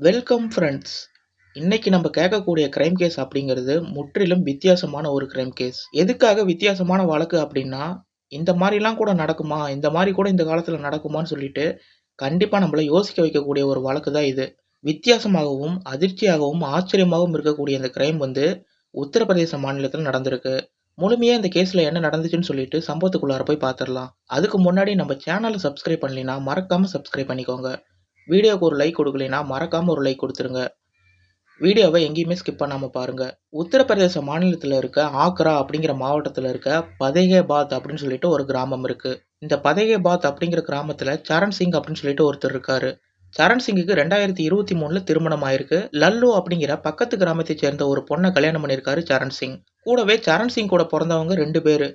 Welcome friends இன்னைக்கு நம்ம கேட்கக்கூடிய கிரைம் கேஸ் அப்படிங்கிறது முற்றிலும் வித்தியாசமான ஒரு கிரைம் கேஸ் எதுக்காக வித்தியாசமான வழக்கு அப்படின்னா இந்த மாதிரிலாம் கூட நடக்குமா? இந்த மாதிரி கூட இந்த காலத்தில் நடக்குமான்னு சொல்லிட்டு கண்டிப்பாக நம்மளை யோசிக்க வைக்கக்கூடிய ஒரு வழக்கு தான் இது. வித்தியாசமாகவும் அதிர்ச்சியாகவும் ஆச்சரியமாகவும் இருக்கக்கூடிய இந்த கிரைம் வந்து உத்தரப்பிரதேச மாநிலத்தில் நடந்திருக்கு. முழுமையாக இந்த கேஸில் என்ன நடந்துச்சுன்னு சொல்லிட்டு சம்பவத்துக்குள்ளார போய் பார்த்துடலாம். அதுக்கு முன்னாடி நம்ம சேனலை சப்ஸ்கிரைப் பண்ணலைன்னா மறக்காமல் சப்ஸ்கிரைப் பண்ணிக்கோங்க. வீடியோவுக்கு ஒரு லைக் கொடுக்கலைன்னா மறக்காமல் ஒரு லைக் கொடுத்துருங்க. வீடியோவை எங்கேயுமே ஸ்கிப் பண்ணாமல் பாருங்கள் உத்தரப்பிரதேச மாநிலத்தில் இருக்க ஆக்ரா அப்படிங்கிற மாவட்டத்தில் இருக்க பதேகேபாத் அப்படின்னு சொல்லிட்டு ஒரு கிராமம் இருக்குது இந்த பதேகேபாத் அப்படிங்கிற கிராமத்தில் சரண் சிங் அப்படின்னு சொல்லிட்டு ஒருத்தர் இருக்காரு. சரண் சிங்குக்கு ரெண்டாயிரத்தி இருபத்தி மூணில் திருமணம் ஆயிருக்கு. லல்லு அப்படிங்கிற பக்கத்து கிராமத்தை சேர்ந்த ஒரு பொண்ணை கல்யாணம் பண்ணியிருக்காரு சரண் சிங். கூடவே சரண் சிங் கூட பிறந்தவங்க ரெண்டு பேர்.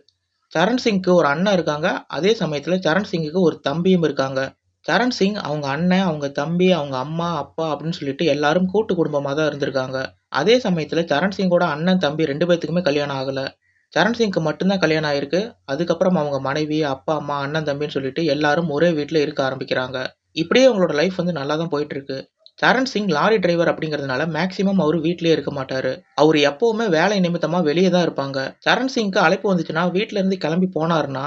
சரண் சிங்க்கு ஒரு அண்ணன் இருக்காங்க. அதே சமயத்தில் சரண் சிங்குக்கு ஒரு தம்பியும் இருக்காங்க. சரண் சிங் அவங்க அண்ணன் அவங்க தம்பி அவங்க அம்மா அப்பா அப்படின்னு சொல்லிட்டு எல்லாரும் கூட்டு குடும்பமாக தான் இருந்திருக்காங்க. அதே சமயத்தில் சரண் சிங்கோட அண்ணன் தம்பி ரெண்டு பேர்த்துக்குமே கல்யாணம் ஆகலை. சரண் சிங்க்கு மட்டும்தான் கல்யாணம் ஆயிருக்கு. அதுக்கப்புறம் அவங்க மனைவி அப்பா அம்மா அண்ணன் தம்பின்னு சொல்லிட்டு எல்லாரும் ஒரே வீட்டில் இருக்க ஆரம்பிக்கிறாங்க. இப்படியே அவங்களோட லைஃப் வந்து நல்லா தான் போயிட்டு இருக்கு சரண் சிங் லாரி டிரைவர் அப்படிங்கிறதுனால மேக்ஸிமம் அவர் வீட்லயே இருக்க மாட்டாரு. அவர் எப்பவுமே வேலை நிமித்தமா வெளியே தான் இருப்பாங்க. சரண் சிங்க்கு அழைப்பு வந்துச்சுன்னா வீட்ல இருந்து கிளம்பி போனாருன்னா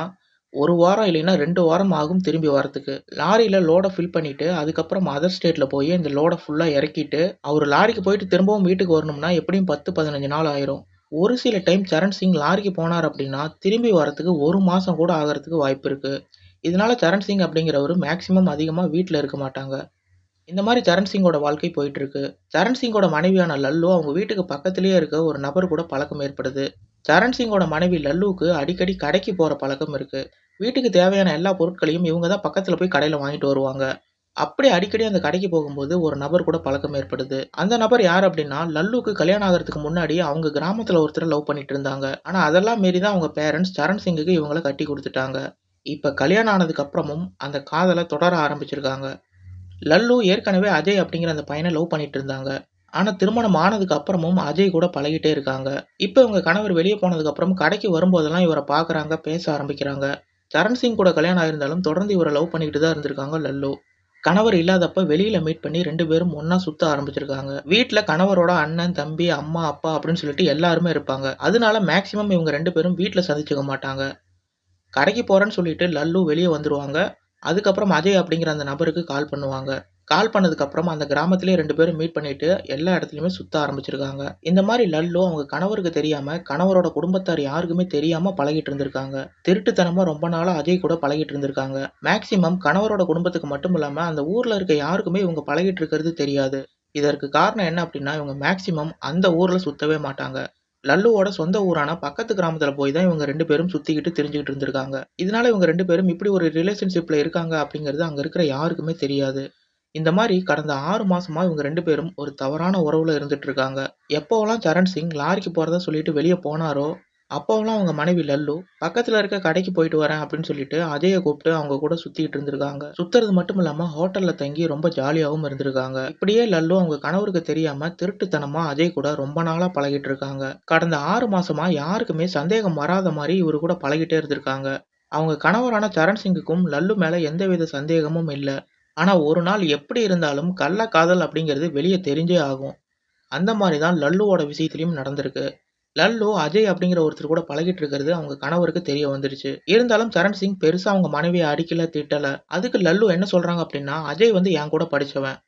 ஒரு வாரம் இல்லைன்னா ரெண்டு வாரம் ஆகும் திரும்பி வரத்துக்கு லாரியில் லோடை ஃபில் பண்ணிவிட்டு அதுக்கப்புறம் அதர் ஸ்டேட்டில் போய் இந்த லோடை ஃபுல்லாக இறக்கிட்டு அவர் லாரிக்கு போயிட்டு திரும்பவும் வீட்டுக்கு வரணும்னா எப்படியும் பத்து பதினஞ்சு நாள் ஆயிரும். ஒரு சில டைம் சரண் சிங் லாரிக்கு போனார் அப்படின்னா திரும்பி வரத்துக்கு ஒரு மாதம் கூட ஆகிறதுக்கு வாய்ப்பு இருக்குது இதனால சரண் சிங் அப்படிங்கிறவர் மேக்சிமம் அதிகமாக வீட்டில் இருக்க மாட்டாங்க. இந்த மாதிரி சரண் சிங்கோட வாழ்க்கை போயிட்டு இருக்கு. சரண் சிங்கோட மனைவியான லல்லு அவங்க வீட்டுக்கு பக்கத்திலேயே இருக்க ஒரு நபர் கூட பழக்கம் ஏற்படுது. சரண் சிங்கோட மனைவி லல்லுவுக்கு அடிக்கடி கடைக்கு போற பழக்கம் இருக்கு. வீட்டுக்கு தேவையான எல்லா பொருட்களையும் இவங்க தான் பக்கத்துல போய் கடையில வாங்கிட்டு வருவாங்க. அப்படி அடிக்கடி அந்த கடைக்கு போகும்போது ஒரு நபர் கூட பழக்கம் ஏற்படுது. அந்த நபர் யார் அப்படின்னா லல்லுக்கு கல்யாணம் ஆகிறதுக்கு முன்னாடி அவங்க கிராமத்துல ஒருத்தர் லவ் பண்ணிட்டு இருந்தாங்க. ஆனா அதெல்லாம் மீறி தான் அவங்க பேரண்ட்ஸ் சரண் சிங்குக்கு இவங்கள கட்டி கொடுத்துட்டாங்க. இப்ப கல்யாணம் ஆனதுக்கு அப்புறமும் அந்த காதலை தொடர ஆரம்பிச்சிருக்காங்க. லல்லு ஏற்கனவே அஜய் அப்படிங்கிற அந்த பையனை லவ் பண்ணிட்டு இருந்தாங்க. ஆனா திருமணம் ஆனதுக்கு அப்புறமும் அஜய் கூட பழகிட்டே இருக்காங்க. இப்போ இவங்க கணவர் வெளியே போனதுக்கு அப்புறம் கடைக்கு வரும்போதெல்லாம் இவரை பார்க்குறாங்க பேச ஆரம்பிக்கிறாங்க. சரண் சிங் கூட கல்யாணம் ஆயிருந்தாலும் தொடர்ந்து இவரை லவ் பண்ணிக்கிட்டு தான் இருந்திருக்காங்க லல்லு. கணவர் இல்லாதப்ப வெளியில மீட் பண்ணி ரெண்டு பேரும் ஒன்னா சுத்த ஆரம்பிச்சிருக்காங்க. வீட்டில் கணவரோட அண்ணன் தம்பி அம்மா அப்பா அப்படின்னு சொல்லிட்டு எல்லாருமே இருப்பாங்க. அதனால மேக்சிமம் இவங்க ரெண்டு பேரும் வீட்டில் சந்திச்சுக்க மாட்டாங்க. கடைக்கு போறேன்னு சொல்லிட்டு லல்லு வெளியே வந்துருவாங்க. அதுக்கப்புறம் அஜய் அப்படிங்கிற அந்த நபருக்கு கால் பண்ணுவாங்க. கால் பண்ணதுக்கு அப்புறம் அந்த கிராமத்திலே ரெண்டு பேரும் மீட் பண்ணிட்டு எல்லா இடத்துலையுமே சுத்த ஆரம்பிச்சிருக்காங்க. இந்த மாதிரி லல்லு அவங்க கணவருக்கு தெரியாம கணவரோட குடும்பத்தார் யாருக்குமே தெரியாம பழகிட்டு இருந்திருக்காங்க. திருட்டுத்தனமா ரொம்ப நாளா அஜய் கூட பழகிட்டு இருந்திருக்காங்க. மேக்சிமம் கணவரோட குடும்பத்துக்கு மட்டும் இல்லாம அந்த ஊர்ல இருக்க யாருக்குமே இவங்க பழகிட்டு இருக்கிறது தெரியாது. இதற்கு காரணம் என்ன அப்படின்னா இவங்க மேக்சிமம் அந்த ஊர்ல சுத்தவே மாட்டாங்க. லல்லுவோட சொந்த ஊரான பக்கத்து கிராமத்துல போய் தான் இவங்க ரெண்டு பேரும் சுத்திக்கிட்டு தெரிஞ்சுக்கிட்டு இருந்திருக்காங்க. இதனால இவங்க ரெண்டு பேரும் இப்படி ஒரு ரிலேஷன்ஷிப்ல இருக்காங்க அப்படிங்கிறது அங்க இருக்கிற யாருக்குமே தெரியாது. இந்த மாதிரி கடந்த ஆறு மாசமா இவங்க ரெண்டு பேரும் ஒரு தவறான உறவுல இருந்துட்டு இருக்காங்க. எப்போவெல்லாம் சரண் சிங் லாரிக்கு போறதா சொல்லிட்டு வெளியே போனாரோ அப்போவெல்லாம் அவங்க மனைவி லல்லு பக்கத்துல இருக்க கடைக்கு போயிட்டு வரேன் அப்படின்னு சொல்லிட்டு அஜய கூப்பிட்டு அவங்க கூட சுத்திட்டு இருந்திருக்காங்க. சுத்துறது மட்டும் இல்லாம ஹோட்டல்ல தங்கி ரொம்ப ஜாலியாகவும் இருந்திருக்காங்க. இப்படியே லல்லு அவங்க கணவருக்கு தெரியாம திருட்டுத்தனமா அஜய் கூட ரொம்ப நாளா பழகிட்டு இருக்காங்க. கடந்த ஆறு மாசமா யாருக்குமே சந்தேகம் வராத மாதிரி இவரு கூட பழகிட்டே இருந்திருக்காங்க. அவங்க கணவரான சரண் சிங்குக்கும் லல்லு மேல எந்தவித சந்தேகமும் இல்லை. ஆனா ஒரு நாள் எப்படி இருந்தாலும் கள்ள காதல் அப்படிங்கிறது வெளியே தெரிஞ்சே ஆகும். அந்த மாதிரி தான் லல்லுவோட விஷயத்துலையும் நடந்திருக்கு. லல்லு அஜய் அப்படிங்கிற ஒருத்தர் கூட பழகிட்டு இருக்கிறது அவங்க கணவருக்கு தெரிய வந்துருச்சு. இருந்தாலும் சரண் சிங் பெருசா அவங்க மனைவியை அடிக்கல திட்டல. அதுக்கு லல்லு என்ன சொல்றாங்க அப்படின்னா அஜய் வந்து என் கூட படிச்சவன்.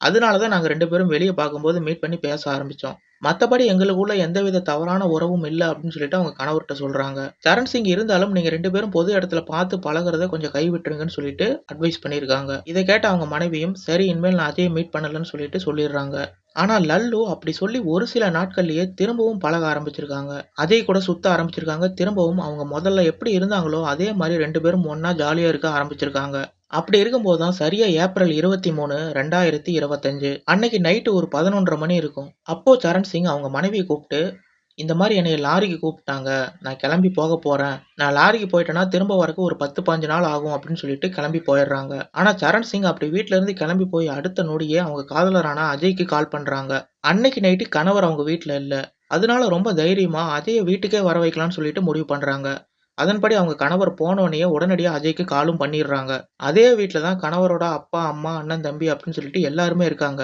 அதனாலதான் நாங்க ரெண்டு பேரும் வெளியே பார்க்கும்போது மீட் பண்ணி பேச ஆரம்பிச்சோம். மற்றபடி எங்களுக்குள்ள எந்தவித தவறான உறவும் இல்லை அப்படின்னு சொல்லிட்டு அவங்க கணவர்கிட்ட சொல்றாங்க. சரண் சிங் இருந்தாலும் நீங்க ரெண்டு பேரும் பொது இடத்துல பார்த்து பழகுறத கொஞ்சம் கை விட்டுருங்கன்னு சொல்லிட்டு அட்வைஸ் பண்ணியிருக்காங்க. இதை கேட்ட அவங்க மனைவியும் சரி இனிமேல் நான் அதையே மீட் பண்ணலன்னு சொல்லிட்டு சொல்லிடுறாங்க. ஆனால் லல்லு அப்படி சொல்லி ஒரு சில நாட்கள்லயே திரும்பவும் பழக ஆரம்பிச்சிருக்காங்க. அதே கூட சுத்த ஆரம்பிச்சிருக்காங்க. திரும்பவும் அவங்க முதல்ல எப்படி இருந்தாங்களோ அதே மாதிரி ரெண்டு பேரும் ஒன்னா ஜாலியா இருக்க ஆரம்பிச்சிருக்காங்க. அப்படி இருக்கும்போது தான் சரியா ஏப்ரல் இருபத்தி மூணு ரெண்டாயிரத்தி இருபத்தஞ்சு. அன்னைக்கு நைட்டு ஒரு பதினொன்றரை மணி இருக்கும். அப்போ சரண் சிங் அவங்க மனைவியை கூப்பிட்டு இந்த மாதிரி என்னை லாரிக்கு கூப்பிட்டாங்க. நான் கிளம்பி போக போறேன். நான் லாரிக்கு போயிட்டேன்னா திரும்ப வரக்கு ஒரு பத்து பாஞ்சு நாள் ஆகும் அப்படின்னு சொல்லிட்டு கிளம்பி போயிடுறாங்க. ஆனா சரண் சிங் அப்படி வீட்டுல இருந்து கிளம்பி போய் அடுத்த நொடியே அவங்க காதலரான அஜய்க்கு கால் பண்றாங்க. அன்னைக்கு நைட்டு கணவர் அவங்க வீட்டுல இல்ல. அதனால ரொம்ப தைரியமா அஜயை வீட்டுக்கே வர வைக்கலாம்னு சொல்லிட்டு முடிவு பண்றாங்க. அதன்படி அவங்க கணவர் போனோடனே உடனடியாக அஜய்க்கு காலும் பண்ணிடுறாங்க அதே வீட்டில் தான் கணவரோட அப்பா அம்மா அண்ணன் தம்பி அப்படின்னு சொல்லிட்டு எல்லாருமே இருக்காங்க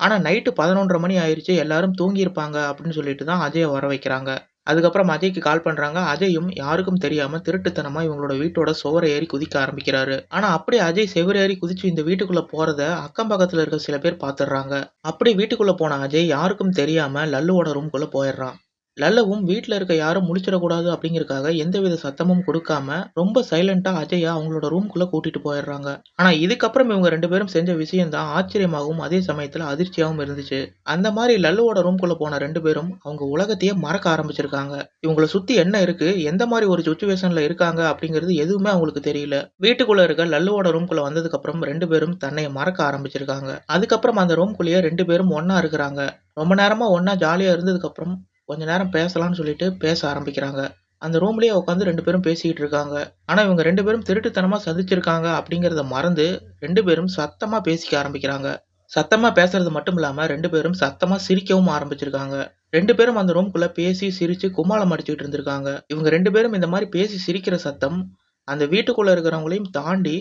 ஆனால் நைட்டு 11:30 மணி ஆயிடுச்சு எல்லாரும் தூங்கியிருப்பாங்க அப்படின்னு சொல்லிட்டு தான் அஜயை வர வைக்கிறாங்க. அதுக்கப்புறம் அஜய்க்கு கால் பண்ணுறாங்க அஜயும் யாருக்கும் தெரியாமல் திருட்டுத்தனமாக இவங்களோட வீட்டோட சுவரை ஏறி குதிக்க ஆரம்பிக்கிறாரு. ஆனால் அப்படியே அஜய் செவுரு ஏறி குதிச்சு இந்த வீட்டுக்குள்ளே போகிறத அக்கம் பக்கத்தில் இருக்க சில பேர் பார்த்துடுறாங்க அப்படி வீட்டுக்குள்ளே போன அஜய் யாருக்கும் தெரியாமல் லல்லுவோட ரூம்குள்ளே போயிடுறான். லல்லவும் வீட்டில் இருக்க யாரும் முழிச்சிடக்கூடாது அப்படிங்கறதுக்காக எந்தவித சத்தமும் கொடுக்காம ரொம்ப சைலண்டா அஜயா அவங்களோட ரூம்குள்ள கூட்டிட்டு போயிடுறாங்க. ஆனா இதுக்கப்புறம் இவங்க ரெண்டு பேரும் செஞ்ச விஷயம் தான் ஆச்சரியமாகவும் அதே சமயத்துல அதிர்ச்சியாகவும் இருந்துச்சு. அந்த மாதிரி லல்லுவோட ரூம்குள்ள போன ரெண்டு பேரும் அவங்க உலகத்தையே மறக்க ஆரம்பிச்சிருக்காங்க. இவங்கள சுத்தி என்ன இருக்கு, எந்த மாதிரி ஒரு சுச்சுவேஷன்ல இருக்காங்க அப்படிங்கிறது எதுவுமே அவங்களுக்கு தெரியல. வீட்டுக்குள்ள இருக்க லல்லுவோட ரூம்குள்ள வந்ததுக்கு அப்புறம் ரெண்டு பேரும் தன்னை மறக்க ஆரம்பிச்சிருக்காங்க. அதுக்கப்புறம் அந்த ரூம்குள்ளேயே ரெண்டு பேரும் ஒன்றா இருக்கிறாங்க. ரொம்ப நேரமா ஒன்றா ஜாலியா இருந்ததுக்கு அப்புறம் கொஞ்ச நேரம் பேசலாம்னு சொல்லிட்டு பேச ஆரம்பிக்கிறாங்க. அந்த ரூம்லேயே உட்காந்து ரெண்டு பேரும் பேசிக்கிட்டு இருக்காங்க. ஆனால் இவங்க ரெண்டு பேரும் திருட்டுத்தனமாக சந்திச்சிருக்காங்க அப்படிங்கிறத மறந்து ரெண்டு பேரும் சத்தமாக பேசிக்க ஆரம்பிக்கிறாங்க. சத்தமாக பேசுறது மட்டும் இல்லாமல் ரெண்டு பேரும் சத்தமாக சிரிக்கவும் ஆரம்பிச்சிருக்காங்க. ரெண்டு பேரும் அந்த ரூம்குள்ளே பேசி சிரித்து கும்மாளம் அடிச்சுட்டு இருந்திருக்காங்க. இவங்க ரெண்டு பேரும் இந்த மாதிரி பேசி சிரிக்கிற சத்தம் அந்த வீட்டுக்குள்ளே இருக்கிறவங்களையும் தாண்டி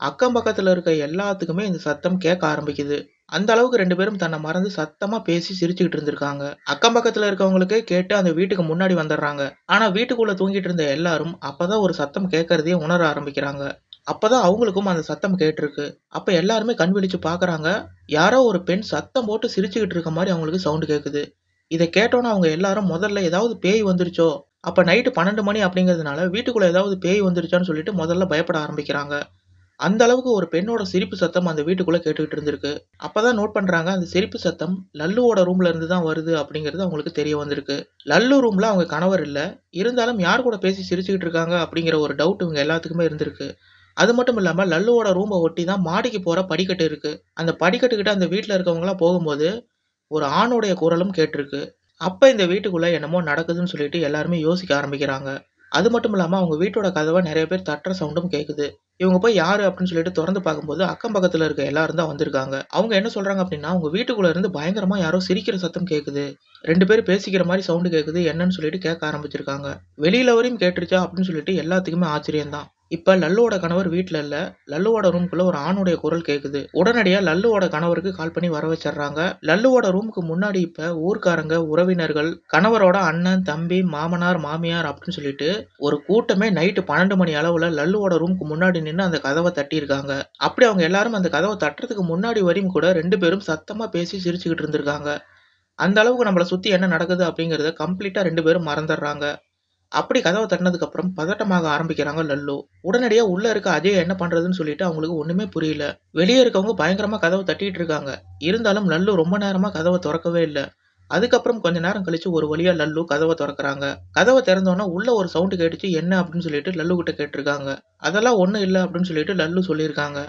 அக்கம் பக்கத்தில் இருக்க எல்லாத்துக்குமே இந்த சத்தம் கேட்க ஆரம்பிக்குது. அந்த அளவுக்கு ரெண்டு பேரும் தன்னை மறந்து சத்தமா பேசி சிரிச்சுக்கிட்டு இருந்திருக்காங்க. அக்கம் பக்கத்துல இருக்கவங்களுக்கே கேட்டு அந்த வீட்டுக்கு முன்னாடி வந்துடுறாங்க. ஆனா வீட்டுக்குள்ள தூங்கிட்டு இருந்த எல்லாரும் அப்பதான் ஒரு சத்தம் கேட்கறதையே உணர ஆரம்பிக்கிறாங்க. அப்பதான் அவங்களுக்கும் அந்த சத்தம் கேட்டிருக்கு. அப்ப எல்லாருமே கண் விழிச்சு பாக்குறாங்க. யாரோ ஒரு பெண் சத்தம் போட்டு சிரிச்சுக்கிட்டு இருக்க மாதிரி அவங்களுக்கு சவுண்டு கேக்குது. இதை கேட்டோன்னே அவங்க எல்லாரும் முதல்ல ஏதாவது பேய் வந்துருச்சோ, அப்ப நைட்டு 12 மணி அப்படிங்கிறதுனால வீட்டுக்குள்ள ஏதாவது பேய் வந்துருச்சான்னு சொல்லிட்டு முதல்ல பயப்பட ஆரம்பிக்கிறாங்க. அந்த அளவுக்கு ஒரு பெண்ணோட சிரிப்பு சத்தம் அந்த வீட்டுக்குள்ளே கேட்டுக்கிட்டு இருந்திருக்கு. அப்பதான் நோட் பண்ணுறாங்க அந்த சிரிப்பு சத்தம் லல்லுவோட ரூம்ல இருந்து தான் வருது அப்படிங்கிறது அவங்களுக்கு தெரிய வந்திருக்கு. லல்லு ரூம்ல அவங்க கணவர் இல்லை இருந்தாலும் யார் கூட பேசி சிரிச்சுக்கிட்டு இருக்காங்க அப்படிங்கிற ஒரு டவுட் இவங்க எல்லாத்துக்குமே இருந்திருக்கு. அது மட்டும் இல்லாமல் லல்லுவோட ரூமை ஒட்டி தான் மாடிக்கு போகிற படிக்கட்டு இருக்குது அந்த படிக்கட்டுக்கிட்ட அந்த வீட்டில் இருக்கவங்களாம் போகும்போது ஒரு ஆணுடைய குரலும் கேட்டிருக்கு. அப்போ இந்த வீட்டுக்குள்ளே என்னமோ நடக்குதுன்னு சொல்லிட்டு எல்லாருமே யோசிக்க ஆரம்பிக்கிறாங்க. அது மட்டும் இல்லாமல் அவங்க வீட்டோட கதவை நிறைய பேர் தட்டுற சவுண்டும் கேட்குது இவங்க போய் யார் அப்படின்னு சொல்லிட்டு திறந்து பார்க்கும்போது அக்கம் பக்கத்தில் இருக்க எல்லாரும் தான் வந்திருக்காங்க. அவங்க என்ன சொல்கிறாங்க அப்படின்னா, உங்க வீட்டுக்குள்ளே இருந்து பயங்கரமாக யாரோ சிரிக்கிற சத்தம் கேட்குது ரெண்டு பேரும் பேசிக்கிற மாதிரி சவுண்டு கேட்குது என்னன்னு சொல்லிட்டு கேட்க ஆரம்பிச்சிருக்காங்க. வெளியில வரையும் கேட்டுருச்சா அப்படின்னு சொல்லிட்டு எல்லாத்துக்குமே ஆச்சரியம் தான். இப்ப லல்லுவோட கணவர் வீட்ல இல்ல. லல்லுவோட ரூம்குள்ள ஒரு ஆணுடைய குரல் கேக்குது. உடனடியா லல்லுவோட கணவருக்கு கால் பண்ணி வர வச்சிடுறாங்க. லல்லுவோட ரூமுக்கு முன்னாடி இப்ப ஊர்க்காரங்க, உறவினர்கள், கணவரோட அண்ணன், தம்பி, மாமனார், மாமியார் அப்படின்னு சொல்லிட்டு ஒரு கூட்டமே நைட்டு 12 மணி அளவுல லல்லுவோட ரூமுக்கு முன்னாடி நின்னு அந்த கதவ தட்டியிருக்காங்க. அப்படி அவங்க எல்லாரும் அந்த கதவ தட்டுறதுக்கு முன்னாடி வரையும் கூட 2 பேரும் சத்தமா பேசி சிரிச்சுக்கிட்டு இருந்திருக்காங்க. அந்த அளவுக்கு நம்மள சுத்தி என்ன நடக்குது அப்படிங்கிறத கம்ப்ளீட்டா 2 பேரும் மறந்துடுறாங்க. அப்படி கதவை தட்டினதுக்கப்புறம் பதட்டமாக ஆரம்பிக்கிறாங்க லல்லு. உடனடியா உள்ள இருக்க அஜய் என்ன பண்றதுன்னு சொல்லிட்டு அவங்களுக்கு ஒண்ணுமே புரியல. வெளியே இருக்கவங்க பயங்கரமா கதவை தட்டிட்டு இருக்காங்க. இருந்தாலும் லல்லு ரொம்ப நேரமா கதவை திறக்கவே இல்லை அதுக்கப்புறம் கொஞ்ச நேரம் கழிச்சு ஒரு வழியா லல்லு கதவை திறக்கிறாங்க கதவை திறந்தோன்னா உள்ள ஒரு சவுண்டு கேட்டுச்சு. என்ன அப்படின்னு சொல்லிட்டு லல்லு கிட்ட கேட்டிருக்காங்க. அதெல்லாம் ஒன்றும் இல்லை அப்படின்னு சொல்லிட்டு லல்லு சொல்லியிருக்காங்க.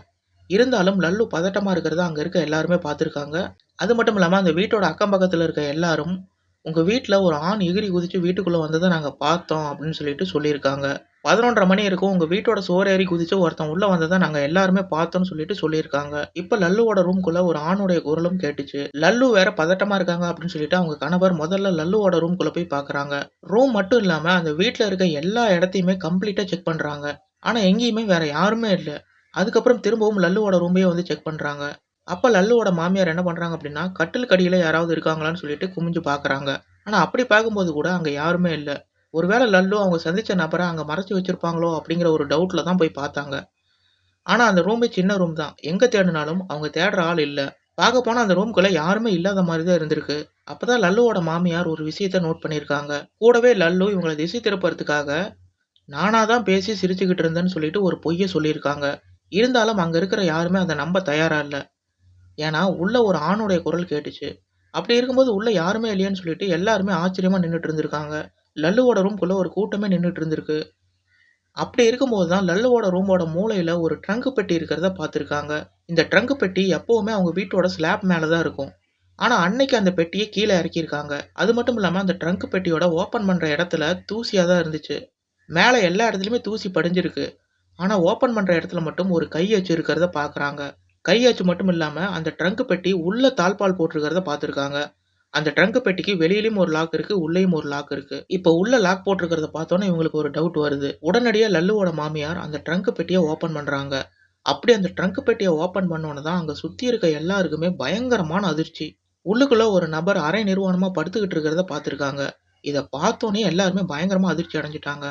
இருந்தாலும் லல்லு பதட்டமா இருக்கிறத அங்க இருக்க எல்லாருமே பார்த்துருக்காங்க அது மட்டும் இல்லாம அந்த வீட்டோட அக்கம் பக்கத்துல இருக்க எல்லாரும், உங்க வீட்ல ஒரு ஆண் எகிறி குதிச்சு வீட்டுக்குள்ள வந்தத நாங்க பார்த்தோம் அப்படின்னு சொல்லிட்டு சொல்லியிருக்காங்க. 11:30 மணி இருக்கும். உங்க வீட்டோட சோறு ஏறி குதிச்சு ஒருத்தன் உள்ள வந்தத நாங்க எல்லாருமே பார்த்தோம்னு சொல்லிட்டு சொல்லியிருக்காங்க. இப்ப லல்லுவோட ரூம்குள்ள ஒரு ஆணுடைய குரலும் கேட்டுச்சு. லல்லு வேற பதட்டமா இருக்காங்க அப்படின்னு சொல்லிட்டு அவங்க கணவர் முதல்ல லல்லுவோட ரூம்குள்ள போய் பார்க்கறாங்க. ரூம் மட்டும் இல்லாம அந்த வீட்ல இருக்க எல்லா இடத்தையுமே கம்ப்ளீட்டா செக் பண்றாங்க. ஆனா எங்கேயுமே வேற யாருமே இல்ல. அதுக்கப்புறம் திரும்பவும் லல்லுவோட ரூமையே வந்து செக் பண்றாங்க. அப்ப லல்லுவோட மாமியார் என்ன பண்றாங்க அப்படின்னா, கட்டிலுக்கு அடியில யாராவது இருக்காங்களான்னு சொல்லிட்டு குமிஞ்சு பார்க்குறாங்க ஆனா அப்படி பார்க்கும்போது கூட அங்க யாருமே இல்ல. ஒருவேள லல்லு அவங்க சந்திச்ச நபர அங்க மறைச்சு வச்சிருப்பாங்களோ அப்படிங்கிற ஒரு டவுட்ல தான் போய் பார்த்தாங்க. ஆனா அந்த ரூமே சின்ன ரூம் தான். எங்க தேடினாலும் அவங்க தேடுற ஆள் இல்ல. பார்க்க போனால் அந்த ரூம்குள்ள யாருமே இல்லாத மாதிரி தான் இருந்திருக்கு. அப்பதான் லல்லுவோட மாமியார் ஒரு விஷயத்த நோட் பண்ணியிருக்காங்க. கூடவே லல்லு இவங்கள திசை திருப்புறதுக்காக நானா தான் பேசி சிரிச்சுக்கிட்டு இருந்தேன்னு சொல்லிட்டு ஒரு பொய்ய சொல்லியிருக்காங்க. இருந்தாலும் அங்க இருக்கிற யாருமே அத நம்ப தயாரா இல்ல. ஏன்னா உள்ள ஒரு ஆணுடைய குரல் கேட்டுச்சு. அப்படி இருக்கும்போது உள்ள யாருமே இல்லையேன்னு சொல்லிட்டு எல்லாருமே ஆச்சரியமா நின்னுட்டு இருந்திருக்காங்க. லல்லுவோட ரூம்குள்ள ஒரு கூட்டமே நின்னுட்டு இருந்திருக்கு. அப்படி இருக்கும்போது தான் லல்லுவோட ரூமோட மூலையில ஒரு ட்ரங்க் பெட்டி இருக்கிறத பார்த்திருக்காங்க. இந்த ட்ரங்க் பெட்டி எப்பவுமே அவங்க வீட்டோட ஸ்லாப் மேல தான் இருக்கும். ஆனா அன்னைக்கு அந்த பெட்டிய கீழ இறக்கியிருக்காங்க. அது மட்டும் இல்லாம அந்த ட்ரங்க் பெட்டியோட ஓப்பன் பண்ற இடத்துல தூசியா தான் இருந்துச்சு. மேல எல்லா இடத்துலயுமே தூசி படிஞ்சிருக்கு. ஆனா ஓப்பன் பண்ற இடத்துல மட்டும் ஒரு கை வச்சுருக்கிறத இருக்கிறத பார்க்கறாங்க. கையாச்சு மட்டும் இல்லாம அந்த ட்ரங்க் பெட்டி உள்ள தாழ்பால் போட்டிருக்கிறத பார்த்திருக்காங்க. அந்த ட்ரங்க் பெட்டிக்கு வெளியிலயும் ஒரு லாக் இருக்கு. உள்ளேயும் ஒரு லாக் இருக்கு. இப்ப உள்ள லாக் போட்டிருக்கிறத பார்த்தோனே இவங்களுக்கு ஒரு டவுட் வருது. உடனடியா லல்லுவோட மாமியார் அந்த ட்ரங்க் பெட்டிய ஓப்பன் பண்றாங்க. அப்படி அந்த ட்ரங்க் பெட்டிய ஓப்பன் பண்ணோன தான் அங்க சுத்தி இருக்க எல்லாருக்குமே பயங்கரமான அதிர்ச்சி. உள்ளுக்குள்ள ஒரு நபர் அரை நிர்வாணமா படுத்துக்கிட்டு இருக்கிறத பார்த்துருக்காங்க. இத பார்த்தோனே எல்லாருமே பயங்கரமா அதிர்ச்சி அடைஞ்சுட்டாங்க.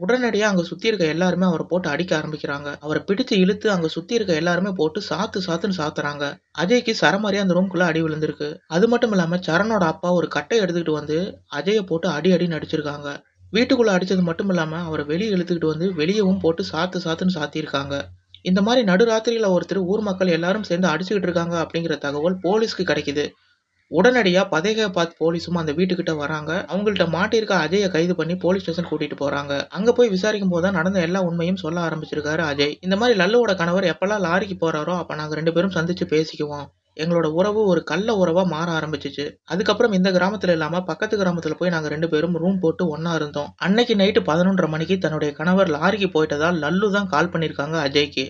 உடனடியாக அங்கே சுற்றி இருக்க எல்லாருமே அவரை போட்டு அடிக்க ஆரம்பிக்கிறாங்க. அவரை பிடிச்சு இழுத்து அங்கே சுற்றி இருக்க எல்லாருமே போட்டு சாத்து சாத்துன்னு சாத்துறாங்க. அஜய்க்கு சரமாரியாக அந்த ரூம்குள்ளே அடி விழுந்திருக்கு. அது மட்டும் இல்லாமல் சரணோட அப்பா ஒரு கட்டை எடுத்துக்கிட்டு வந்து அஜயை போட்டு அடி அடி நடிச்சிருக்காங்க வீட்டுக்குள்ளே அடித்தது மட்டும் இல்லாமல் அவரை வெளியே இழுத்துக்கிட்டு வந்து வெளியவும் போட்டு சாத்து சாத்துன்னு சாத்தியிருக்காங்க. இந்த மாதிரி நடுராத்திரியில் ஒருத்தர் ஊர் மக்கள் எல்லாரும் சேர்ந்து அடிச்சுக்கிட்டு இருக்காங்க அப்படிங்கிற தகவல் போலீஸ்க்கு கிடைக்குது. உடனடியா பதைகபாத் போலீஸும் அந்த வீட்டுக்கிட்ட வராங்க. அவங்கள்ட்ட மாட்டிருக்க அஜயை கைது பண்ணி போலீஸ் ஸ்டேஷன் கூட்டிட்டு போறாங்க. அங்க போய் விசாரிக்கும் போது தான் நடந்த எல்லா உண்மையும் சொல்ல ஆரம்பிச்சிருக்காரு அஜய். இந்த மாதிரி லல்லுவோட கணவர் எப்பெல்லாம் லாரிக்கு போறாரோ அப்ப நாங்க ரெண்டு பேரும் சந்திச்சு பேசிக்குவோம். எங்களோட உறவு ஒரு கள்ள உறவா மாற ஆரம்பிச்சிச்சு அதுக்கப்புறம் இந்த கிராமத்துல இல்லாம பக்கத்து கிராமத்துல போய் நாங்க ரெண்டு பேரும் ரூம் போட்டு ஒன்னா இருந்தோம். அன்னைக்கு நைட்டு 11:30 மணிக்கு தன்னுடைய கணவர் லாரிக்கு போயிட்டதா லல்லு தான் கால் பண்ணியிருக்காங்க அஜய்க்கு.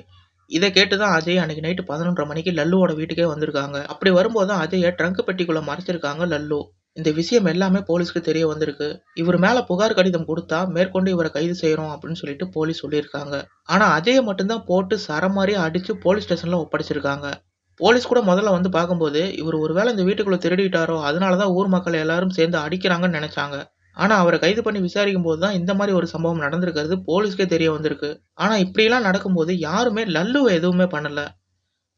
இதை கேட்டு தான் அஜய் அன்னைக்கு நைட்டு 11:30 மணிக்கு லல்லுவோட வீட்டுக்கே வந்திருக்காங்க. அப்படி வரும்போது தான் அஜய ட்ரங்க் பெட்டிக்குள்ளே மறைச்சிருக்காங்க லல்லு. இந்த விஷயம் எல்லாமே போலீஸ்க்கு தெரிய வந்திருக்கு. இவர் மேல புகார் கடிதம் கொடுத்தா மேற்கொண்டு இவரை கைது செய்கிறோம் அப்படின்னு சொல்லிட்டு போலீஸ் சொல்லியிருக்காங்க. ஆனா அஜயை மட்டும்தான் போட்டு சரமாரியா அடிச்சு போலீஸ் ஸ்டேஷன்ல ஒப்படைச்சிருக்காங்க. போலீஸ் கூட முதல்ல வந்து பார்க்கும்போது இவர் ஒருவேளை இந்த வீட்டுக்குள்ள திருடிட்டாரோ அதனால தான் ஊர் மக்கள் எல்லாரும் சேர்ந்து அடிக்கிறாங்கன்னு நினைச்சாங்க. ஆனா அவர கைது பண்ணி விசாரிக்கும் போது தான் இந்த மாரி ஒரு சம்பவம் நடந்திருக்கிறது போலீஸ்க்கே தெரிய வந்திருக்கு. ஆனா இப்படியெல்லாம் நடக்கும்போது யாருமே லல்லுவ எதுவுமே பண்ணல.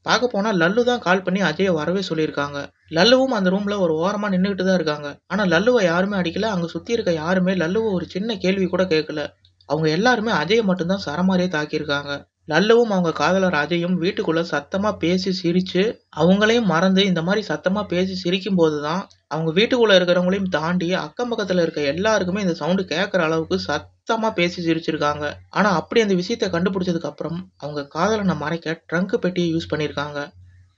பார்க்க லல்லு தான் கால் பண்ணி அஜய வரவே சொல்லியிருக்காங்க. லல்லுவும் அந்த ரூம்ல ஒரு ஓரமா நின்னுகிட்டு தான் இருக்காங்க. ஆனா லல்லுவ யாருமே அடிக்கல. அங்க சுத்தி இருக்க யாருமே லல்லுவ ஒரு சின்ன கேள்வி கூட கேட்கல. அவங்க எல்லாருமே அஜய மட்டும் தான் சரமாரியா தாக்கியிருக்காங்க. நல்லவும் அவங்க காதலர் அஜயும் வீட்டுக்குள்ள சத்தமா பேசி சிரிச்சு அவங்களையும் மறந்து இந்த மாரி சத்தமா பேசி சிரிக்கும்போது தான் அவங்க வீட்டுக்குள்ள இருக்கிறவங்களையும் தாண்டி அக்கம் பக்கத்துல இருக்க எல்லாருக்குமே இந்த சவுண்ட் கேட்கற அளவுக்கு சத்தமா பேசி சிரிச்சிருக்காங்க. ஆனா அப்படி அந்த விஷயத்த கண்டுபிடிச்சதுக்கு அப்புறம் அவங்க காதலன மறைக்க ட்ரங்க் பெட்டிய யூஸ் பண்ணியிருக்காங்க.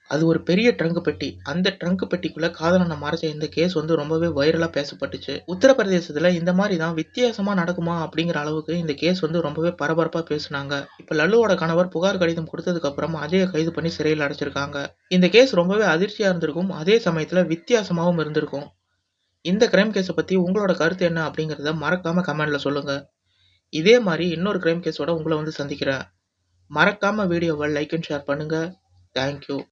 அது ஒரு பெரிய ட்ரங்க் பெட்டி. அந்த ட்ரங்க் பெட்டிக்குள்ள காதலன மறைச்ச இந்த கேஸ் வந்து ரொம்பவே வைரலா பேசப்பட்டுச்சு. உத்தரப்பிரதேசத்துல இந்த மாதிரி தான் வித்தியாசமா நடக்குமா அப்படிங்கிற அளவுக்கு இந்த கேஸ் வந்து ரொம்பவே பரபரப்பா பேசுனாங்க. இப்ப லல்லுவோட கணவர் புகார் கடிதம் கொடுத்ததுக்கு அப்புறம் அஜய கைது பண்ணி சிறையில் அடைச்சிருக்காங்க. இந்த கேஸ் ரொம்பவே அதிர்ச்சியா இருந்திருக்கும். அதே சமயத்துல வித்தியாசமாவும் இருந்திருக்கும். இந்த கிரைம் கேஸை பத்தி உங்களோட கருத்து என்ன அப்படிங்கிறத மறக்காம கமெண்ட்ல சொல்லுங்க. இதே மாதிரி இன்னொரு கிரைம் கேஸோட உங்களை வந்து சந்திக்கிறேன். மறக்காம வீடியோவை லைக் அண்ட் ஷேர் பண்ணுங்க. Thank you.